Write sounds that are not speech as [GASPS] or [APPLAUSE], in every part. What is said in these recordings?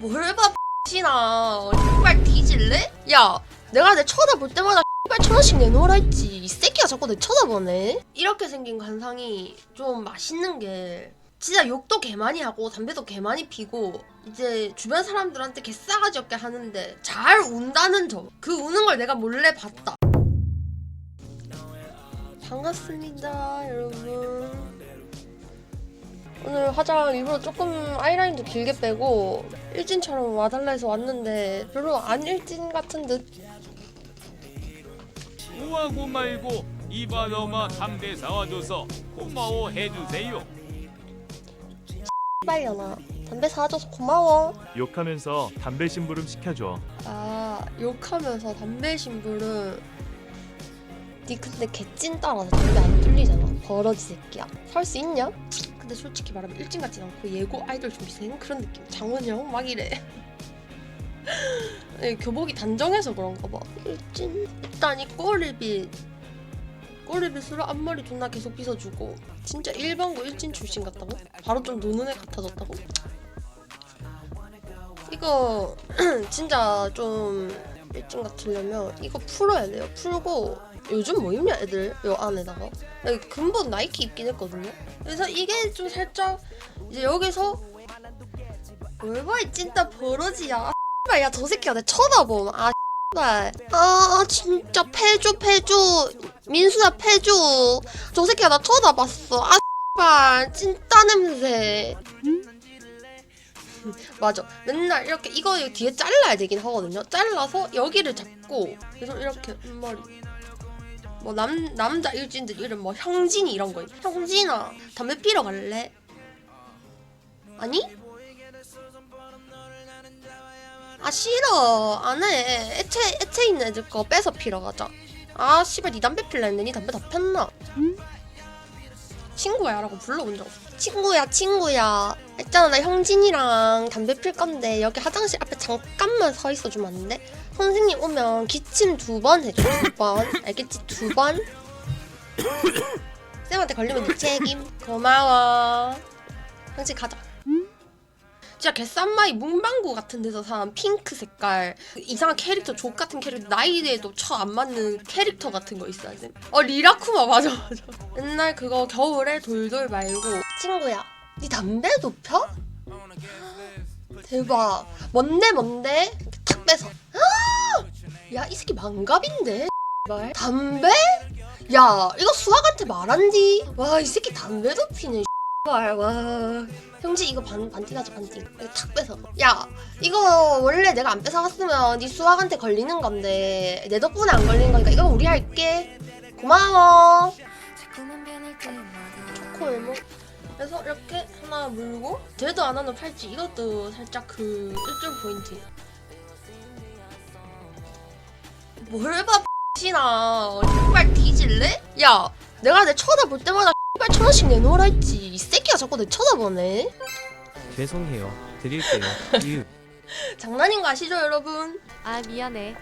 뭘 봐, 씨나. 씨발 뒤질래? 야, 내가 내 쳐다볼 때마다 씨발 천 원씩 내놓으라 했지. 이 새끼가 자꾸 내 쳐다보네. 이렇게 생긴 관상이 좀 맛있는 게 진짜 욕도 개 많이 하고 담배도 개 많이 피고 이제 주변 사람들한테 개 싸가지 없게 하는데 잘 운다는 점. 그 우는 걸 내가 몰래 봤다. 반갑습니다, 여러분. 오늘 화장 일부러 조금 아이라인도 길게 빼고 일진처럼 와달라 해서 왔는데 별로 안 일진 같은 듯 우하고 말고 이발 엄마 담배 사와줘서 고마워 해주세요. 빨려나 담배 사줘서 고마워 욕하면서 담배 심부름 시켜줘. 아 욕하면서 담배 심부름 니 근데 개찐 따라서 담배 안 뚫리잖아 버러지 새끼야 살 수 있냐? 근데 솔직히 말하면 일진 같진 않고 예고 아이돌 준비생 그런 느낌 장원이 형막 이래 네, [LAUGHS] 교복이 단정해서 그런가 봐 일진 일단 이 꼬리빗 꼬리빗으로 앞머리 존나 계속 빗어주고 진짜 일반고 일진 출신 같다고? 바로 좀 노는 애 같아졌다고? 이거 [CLEARS THROAT] 진짜 좀 일진 같으려면 이거 풀어야 돼요. 풀고 요즘 뭐 입냐 애들 요 안에다가 여기 근본 나이키 입긴 했거든요. 그래서 이게 좀 살짝 이제 여기서 얼마이 찐따 버러지야. 아, 야저 새끼가 내 쳐다봄. 아 씨발. 아 진짜 패줘 패줘 민수야 패줘. 저 새끼가 나 쳐다봤어. 아 씨발 찐따 냄새. 맞아. 맨날 이렇게 이거 뒤에 잘라야 되긴 하거든요. 잘라서 여기를 잡고 그래서 이렇게 앞머리. 뭐 남 남자 일진들 이름 뭐 형진이 이런 거. 형진아 담배 피러 갈래? 아니? 아 싫어 안해 애체 애체 있는 애들 거 빼서 피러 가자. 아 씨발 니 담배 필라 했는데 니 담배 다 폈나? 친구야 라고 불러본 적 없어. 친구야, 친구야. 있잖아, 나 형진이랑 담배 필 건데 여기 화장실 앞에 잠깐만 서 있어 주면 안 돼? 선생님 오면 기침 두 번 해줘. 두 번. 알겠지? 두 번. [COUGHS] 쌤한테 걸리면 네 책임. 고마워. 형진 가자. 진짜 개쌈마이 문방구 같은 데서 산 핑크 색깔 그 이상한 캐릭터 족 같은 캐릭터 나이에도 처 안 맞는 캐릭터 같은 거 있어야 돼. 어 리라쿠마 [LAUGHS] 맞아 맞아. 옛날 그거 겨울에 돌돌 말고 친구야 네 담배도 펴? [GASPS] 대박 뭔데 뭔데 탁 빼서 야 이 새끼 망갑인데 말 담배? 야 이거 수학한테 말한디 와 이 새끼 담배도 피네 와, 와. 형지 이거 반 반띵 하자 반띵. 이거 탁 빼서. 야 이거 원래 내가 안 뺏어갔으면 네 수학한테 걸리는 건데 내 덕분에 안 걸리는 거니까 이거 우리 할게. 고마워. 초코 일모. 그래서 이렇게 하나 물고 쟤도 안 하는 팔찌 이것도 살짝 그 일점 포인트. 뭘 봐, 씨나. 씨발 뒤질래? 야, 내가 내 쳐다볼 때마다 씨발 천 원씩 내놓으라 했지. 이 새끼가 자꾸 내 쳐다보네. 죄송해요. 드릴게요. [LAUGHS] 유. 장난인 거 아시죠, 여러분? 아 미안해.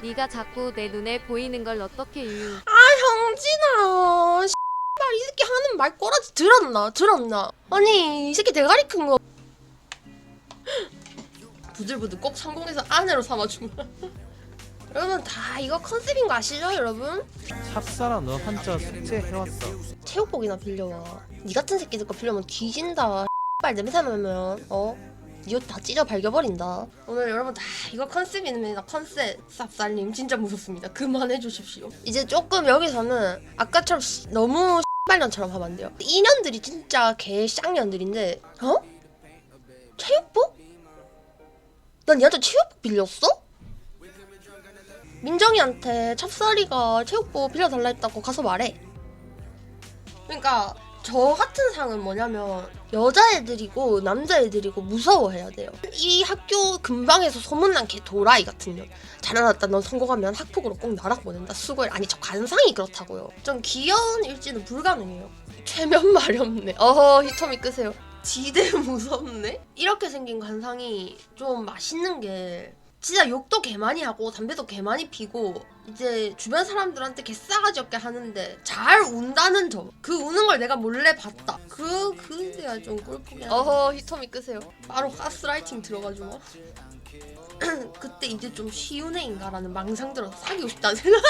네가 자꾸 내 눈에 보이는 걸 어떻게 유? 아, 형진아. 씨발 이 새끼 하는 말 꼬라지 들었나? 들었나? 아니, 이 새끼 대가리 큰 거. 부들부들 꼭 성공해서 아내로 삼아주마. 여러분 다 이거 컨셉인 거 아시죠, 여러분? 찹쌀아 너 한자 숙제 해왔어. 체육복이나 빌려와. 니 같은 새끼들 거 빌려면 뒤진다. [LAUGHS] 빨 냄새 나면 어? 니옷다 찢어 발겨버린다. 오늘 여러분 다 이거 컨셉입니다. 컨셉. 쌉쌀님 진짜 무섭습니다. 그만해 주십시오. 이제 조금 여기서는 아까처럼 씨- 너무 [LAUGHS] 발년처럼 하면 안 돼요. 인연들이 진짜 개 쌍년들인데 어? 체육복? 난 니한테 체육복 빌렸어? 민정이한테 찹쌀이가 체육복 빌려달라 했다고 가서 말해. 그러니까 저 같은 상은 뭐냐면 여자애들이고 남자애들이고 무서워해야 돼요. 이 학교 근방에서 소문난 개 도라이 같은 년. 잘해놨다 넌 성공하면 학폭으로 꼭 나락 보낸다. 수고해. 아니 저 관상이 그렇다고요. 좀 귀여운 일지는 불가능해요. 최면 마렵네. 어허 히터미 끄세요. 지대 무섭네. 이렇게 생긴 관상이 좀 맛있는 게 진짜 욕도 개 많이 하고 담배도 개 많이 피고 이제 주변 사람들한테 개 싸가지 없게 하는데 잘 운다는 점. 그 우는 걸 내가 몰래 봤다. 그 그게가 좀 꼴보기. 어허 히터미 끄세요. 바로 가스라이팅 들어가지고. [CLEARS THROAT] 그때 이제 좀 쉬운 애인가라는 망상 들어서 사귀고 싶다는 생각.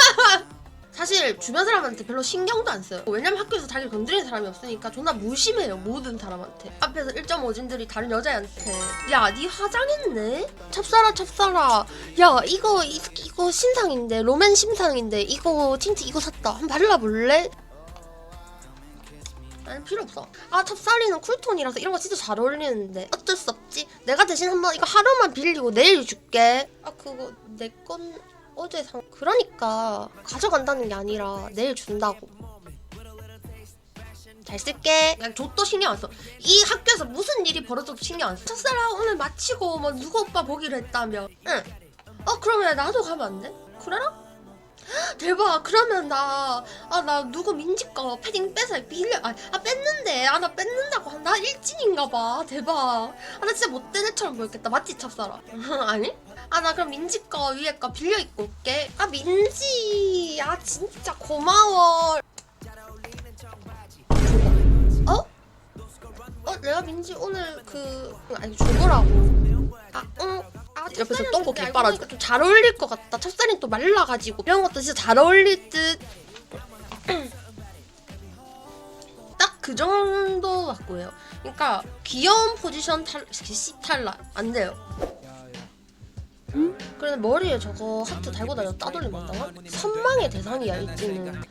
사실 주변 사람한테 별로 신경도 안 써요. 왜냐면 학교에서 자기를 건드리는 사람이 없으니까 존나 무심해요. 모든 사람한테. 앞에서 1.5진들이 다른 여자애한테 야, 니 화장했네? 찹싸라 찹싸라. 야, 이거 이, 이거 신상인데 로맨 신상인데 이거 틴트 이거 샀다. 한번 발라볼래? 아니 필요 없어. 아 찹쌀이는 쿨톤이라서 이런 거 진짜 잘 어울리는데 어쩔 수 없지. 내가 대신 한번 이거 하루만 빌리고 내일 줄게. 아 그거 내 건 어제 산. 그러니까 가져간다는 게 아니라 내일 준다고. 잘 쓸게. 그냥 족도 신경 안 써. 이 학교에서 무슨 일이 벌어져도 신경 안 써. 첫사랑 오늘 마치고 뭐 누구 오빠 보기로 했다며. 응. 어 그러면 나도 가면 안 돼? 그래라? 헉, 대박. 그러면 나 아 나 누구 민지 거 패딩 빼서 빌려 아, 아 뺐는데 아 나 뺐는다고 나 일진인가 봐 대박 아 나 진짜 못된 애처럼 보였겠다 맞지 찹사라 [LAUGHS] 아니? 아 나 그럼 민지 거 위에 거 빌려 입고 올게. 아 민지! 아 진짜 고마워. 어? 어 내가 민지 오늘 그 아니 줘보라고. 아응. 아, 옆에서 똥꼬 개 빨아줘 좀잘 어울릴 것 같다. 찹쌀이 또 말라가지고. 이런 것도 진짜 잘 어울릴 듯. [CLEARS THROAT] 딱그 정도 같고요. 그러니까 귀여운 포지션 탈, 씨 탈락. 안 돼요. 그래서 머리에 저거 하트 달고 다녀 따돌림 한다고? 선망의 대상이야 일진은.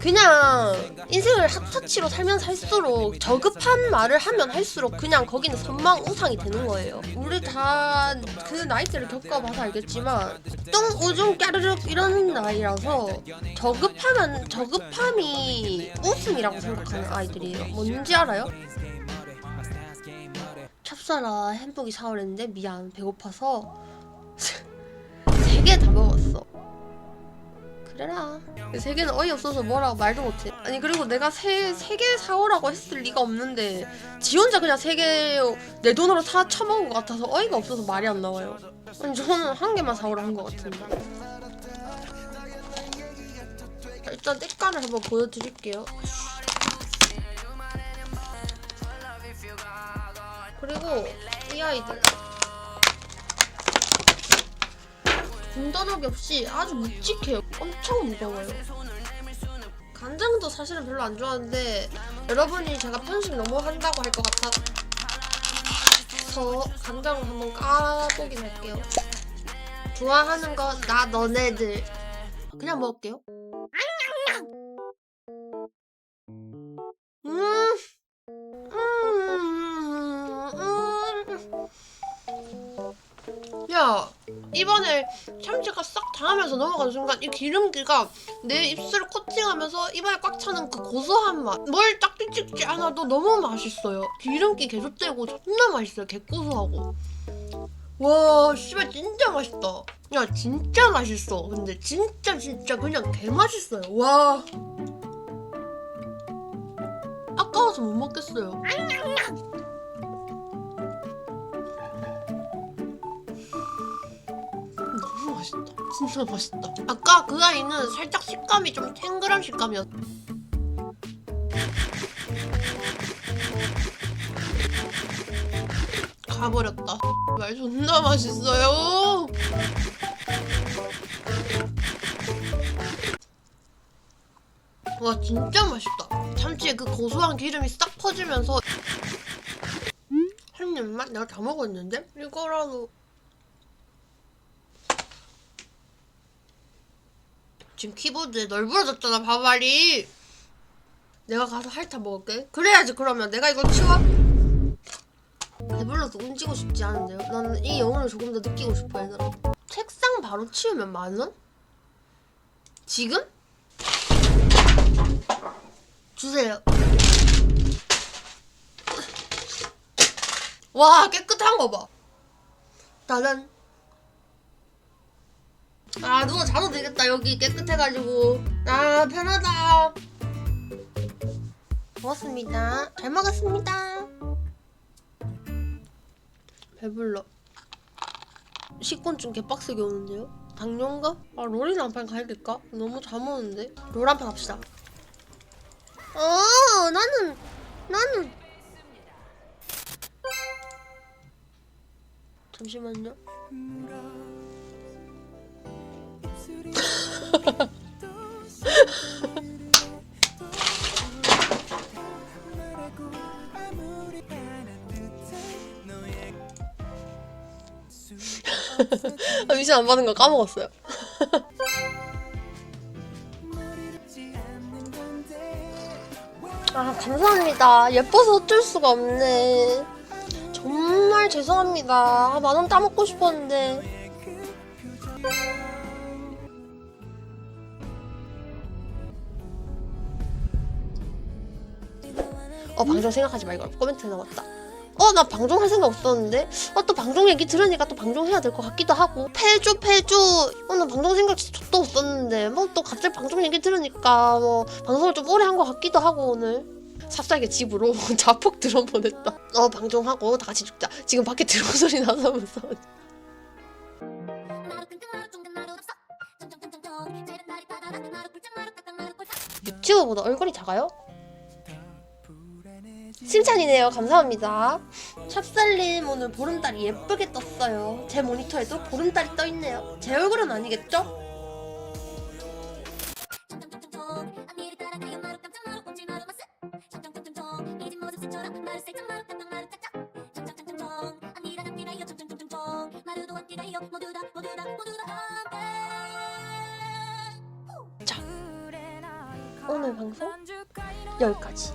그냥 인생을 핫터치로 살면 살수록 저급한 말을 하면 할수록 그냥 거기는 선망 우상이 되는 거예요. 우리 다 그 나이대를 겪어봐서 알겠지만 똥 오줌 까르륵 이런 나이라서 저급하면 저급함이 웃음이라고 생각하는 아이들이에요. 뭔지 알아요? 찹쌀아 햄버기 사오랬는데 미안 배고파서 세 개 다 먹었어. 그래라. 세 개는 어이없어서 뭐라고 말도 못해. 아니 그리고 내가 세 세 개 사오라고 했을 리가 없는데 지 혼자 그냥 세 개 내 돈으로 다 처먹은 것 같아서 어이가 없어서 말이 안 나와요. 아니 저는 한 개만 사오라 한 것 같은데. 자, 일단 때깔을 한번 보여드릴게요. 그리고 이 아이들 군더더기 없이 아주 묵직해요. 엄청 무거워요. 간장도 사실은 별로 안 좋아하는데 여러분이 제가 편식 너무 한다고 할 것 같아서 간장을 한번 까보긴 할게요. 좋아하는 거 나 너네들 그냥 먹을게요. 야, 이번에 참치가 싹 당하면서 넘어가는 순간 이 기름기가 내 입술을 코팅하면서 입안에 꽉 차는 그 고소한 맛. 뭘 딱지 찍지 않아도 너무 맛있어요. 기름기 떼고 존나 맛있어요. 개고소하고. 와, 씨발 진짜 맛있다. 야, 진짜 맛있어. 근데 진짜 진짜 그냥 개 맛있어요. 와. 아까워서 못 먹겠어요. 진짜 맛있다. 아까 그 아이는 살짝 식감이 좀 탱글한 식감이었. 가버렸다. 말 존나 맛있어요. 와 진짜 맛있다. 참치의 그 고소한 기름이 싹 퍼지면서 한 입만 내가 다 먹었는데 이거라도 지금 키보드에 널브러졌잖아 밥알이 내가 가서 핥아 먹을게. 그래야지 그러면. 내가 이거 치워? 배불러서 움직이고 싶지 않은데요? 나는 이 영혼을 조금 더 느끼고 싶어 얘들아. 책상 바로 치우면 만 원? 지금? 주세요. 와 깨끗한 거봐. 나는 아 누가 자도 되겠다. 여기 깨끗해가지고. 아 편하다. 고맙습니다. 잘 먹었습니다. 배불러. 식곤증 개빡세게 오는데요? 당뇨인가? 아 롤이나 한판 가야 될까? 너무 잠 오는데? 롤 한판 합시다. 어 나는 나는. 잠시만요 아, 미션 안 받은 거 까먹었어요. 아, 감사합니다. 예뻐서 어쩔 수가 없네. 정말 죄송합니다. 아, 만원 따먹고 싶었는데. 어, 방송 생각하지 말고 코멘트 남았다. 어, 나 방송할 생각 없었는데? 어, 또 방송 얘기 들으니까 또 방송해야 될 것 같기도 하고. 패주, 패주. 어, 나 방송 생각 진짜 도 없었는데. 뭐 또 갑자기 방송 얘기 들으니까 뭐 방송을 좀 오래 한 것 같기도 하고, 오늘. 삽살게 집으로 [LAUGHS] 자폭 드론 보냈다. 어, 방송하고 다 같이 죽자. 지금 밖에 드론 소리 나서 무서워. 유튜브보다 얼굴이 작아요? 칭찬이네요. 감사합니다. 찹쌀님 오늘 보름달이 예쁘게 떴어요. 제 모니터에도 보름달이 떠 있네요. 제 얼굴은 아니겠죠? 자, 오늘 방송 여기까지.